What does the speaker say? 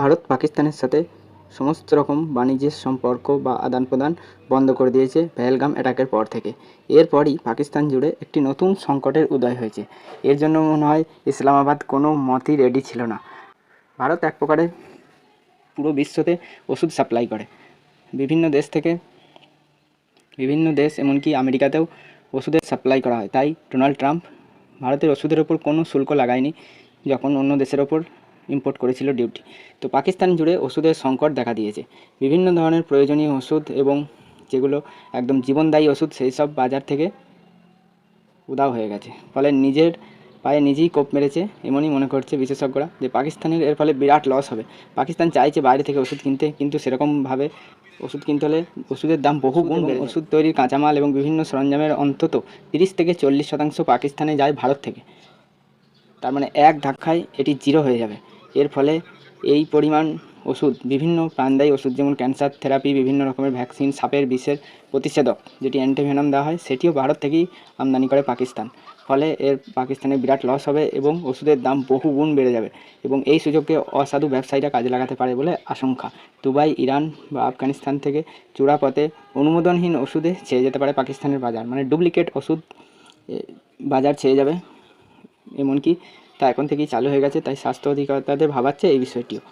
ভারত পাকিস্তানের সাথে সমস্ত রকম বাণিজ্যের সম্পর্ক বা আদান প্রদান বন্ধ করে দিয়েছে পেহেলগাম অ্যাটাকের পর থেকে। এরপরই পাকিস্তান জুড়ে একটি নতুন সংকটের উদয় হয়েছে। এর জন্য মনে হয় ইসলামাবাদ কোনো মতেই রেডি ছিল না। ভারত এক প্রকারে পুরো বিশ্বতে ওষুধ সাপ্লাই করে। বিভিন্ন দেশ থেকে বিভিন্ন দেশ, এমনকি আমেরিকাতেও ওষুধের সাপ্লাই করা হয়। তাই ডোনাল্ড ট্রাম্প ভারতের ওষুধের ওপর কোনো শুল্ক লাগায়নি, যখন অন্য দেশের ওপর ইম্পোর্ট করেছিল ডিউটি তো পাকিস্তান জুড়ে ওষুধের সংকট দেখা দিয়েছে। বিভিন্ন ধরনের প্রয়োজনীয় ওষুধ এবং যেগুলো একদম জীবনদায়ী ওষুধ, সেই সব বাজার থেকে উদাও হয়ে গেছে। ফলে নিজের পায়ে নিজেই কোপ মেরেছে এমনই মনে করছে বিশেষজ্ঞরা যে পাকিস্তানের এর ফলে বিরাট লস হবে। পাকিস্তান চাইছে বাইরে থেকে ওষুধ কিনতে, কিন্তু সেরকমভাবে ওষুধ কিনতে হলে ওষুধের দাম বহু গুণ ওষুধ তৈরির কাঁচামাল এবং বিভিন্ন সরঞ্জামের অন্তত তিরিশ থেকে চল্লিশ শতাংশ পাকিস্তানে যায় ভারত থেকে। তার মানে এক ধাক্কায় এটি জিরো হয়ে যাবে। এর ফলে এই পরিমাণ ওষুধ, বিভিন্ন প্রাণদায়ী ওষুধ যেমন ক্যান্সার থেরাপি বিভিন্ন রকমের ভ্যাকসিন সাপের বিষের প্রতিষেধক যেটি অ্যান্টিভেনম দেওয়া হয়, সেটিও ভারত থেকেই আমদানি করে পাকিস্তান। ফলে এর পাকিস্তানে বিরাট লস হবে এবং ওষুধের দাম বহু গুণ বেড়ে যাবে এবং এই সুযোগকে অসাধু ব্যবসায়ীরা কাজে লাগাতে পারে বলে আশঙ্কা। দুবাই, ইরান বা আফগানিস্তান থেকে চূড়াপথে অনুমোদনহীন ওষুধে ছেয়ে যেতে পারে পাকিস্তানের বাজার। মানে ডুপ্লিকেট ওষুধ বাজার ছেয়ে যাবে, এমনকি তা এখন থেকেই চালু হয়ে গেছে তাই স্বাস্থ্য অধিকর্তাদের ভাবাচ্ছে এই বিষয়টিও।